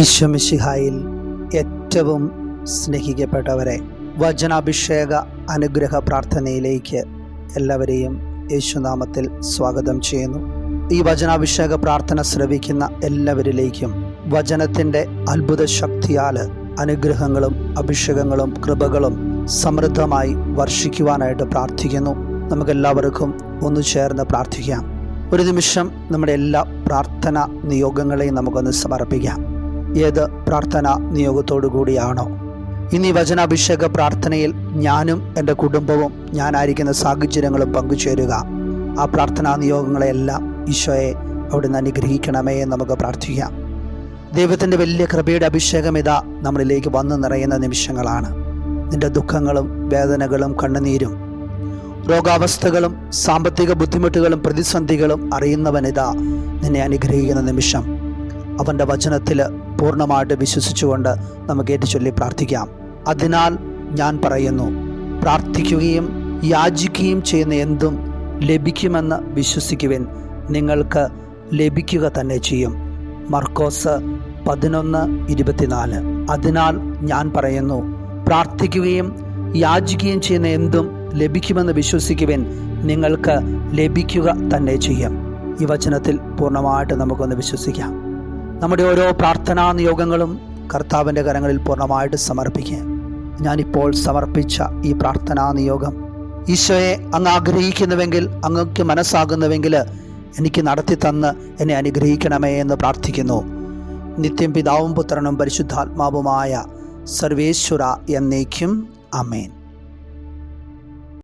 ഈശ്വമിഷിഹായിൽ ഏറ്റവും സ്നേഹിക്കപ്പെട്ടവരെ വചനാഭിഷേക അനുഗ്രഹ പ്രാർത്ഥനയിലേക്ക് എല്ലാവരെയും യേശുനാമത്തിൽ സ്വാഗതം ചെയ്യുന്നു. ഈ വചനാഭിഷേക പ്രാർത്ഥന ശ്രവിക്കുന്ന എല്ലാവരിലേക്കും വചനത്തിന്റെ അത്ഭുത ശക്തിയാൽ അനുഗ്രഹങ്ങളും അഭിഷേകങ്ങളും കൃപകളും സമൃദ്ധമായി വർഷിക്കുവാനായിട്ട് പ്രാർത്ഥിക്കുന്നു. നമുക്കെല്ലാവർക്കും ഒന്നു ചേർന്ന് പ്രാർത്ഥിക്കാം. ഒരു നിമിഷം നമ്മുടെ എല്ലാ പ്രാർത്ഥന നിയോഗങ്ങളെയും നമുക്കൊന്ന് സമർപ്പിക്കാം. ഏത് പ്രാർത്ഥന നിയോഗത്തോടു കൂടിയാണോ? ഇനി വചനാഭിഷേക പ്രാർത്ഥനയിൽ ഞാനും എന്റെ കുടുംബവും ഞാനായിരിക്കുന്ന സാഹചര്യങ്ങളും പങ്കുചേരുക. ആ പ്രാർത്ഥനാ നിയോഗങ്ങളെല്ലാം ഈശോയെ അവിടുന്ന് അനുഗ്രഹിക്കണമേ എന്ന് നമുക്ക് പ്രാർത്ഥിക്കാം. ദൈവത്തിന്റെ വലിയ കൃപയുടെ അഭിഷേകം ഇതാ നമ്മളിലേക്ക് വന്നു നിറയുന്ന നിമിഷങ്ങളാണ്. നിന്റെ ദുഃഖങ്ങളും വേദനകളും കണ്ണുനീരും രോഗാവസ്ഥകളും സാമ്പത്തിക ബുദ്ധിമുട്ടുകളും പ്രതിസന്ധികളും അറിയുന്നവനിതാ നിന്നെ അനുഗ്രഹിക്കുന്ന നിമിഷം. അവന്റെ വചനത്തിൽ പൂർണമായിട്ട് വിശ്വസിച്ചുകൊണ്ട് നമുക്ക് ഏറ്റുചൊല്ലി പ്രാർത്ഥിക്കാം. അതിനാൽ ഞാൻ പറയുന്നു പ്രാർത്ഥിക്കുകയും യാചിക്കുകയും ചെയ്യുന്ന എന്തും ലഭിക്കുമെന്ന് വിശ്വസിക്കുവിൻ. നിങ്ങൾക്ക് ലഭിക്കുക തന്നെ ചെയ്യും. മർക്കോസ് പതിനൊന്ന് ഇരുപത്തിനാല്. അതിനാൽ ഞാൻ പറയുന്നു പ്രാർത്ഥിക്കുകയും യാചിക്കുകയും ചെയ്യുന്ന എന്തും ലഭിക്കുമെന്ന് വിശ്വസിക്കുവിൻ. നിങ്ങൾക്ക് ലഭിക്കുക തന്നെ ചെയ്യും. ഈ വചനത്തിൽ പൂർണമായിട്ട് നമുക്കൊന്ന് വിശ്വസിക്കാം. നമ്മുടെ ഓരോ പ്രാർത്ഥനാ നിയോഗങ്ങളും കർത്താവിന്റെ കരങ്ങളിൽ പൂർണമായിട്ട് സമർപ്പിക്കുക. ഞാനിപ്പോൾ സമർപ്പിച്ച ഈ പ്രാർത്ഥനാ നിയോഗം ഈശോയെ അങ്ങ് ആഗ്രഹിക്കുന്നുവെങ്കിൽ അങ്ങക്ക് മനസ്സാകുന്നുവെങ്കിൽ എനിക്ക് നടത്തി തന്ന് എന്നെ അനുഗ്രഹിക്കണമേ എന്ന് പ്രാർത്ഥിക്കുന്നു. നിത്യം പിതാവും പുത്രനും പരിശുദ്ധാത്മാവുമായ സർവേശ്വര എന്നേക്കും. അമേൻ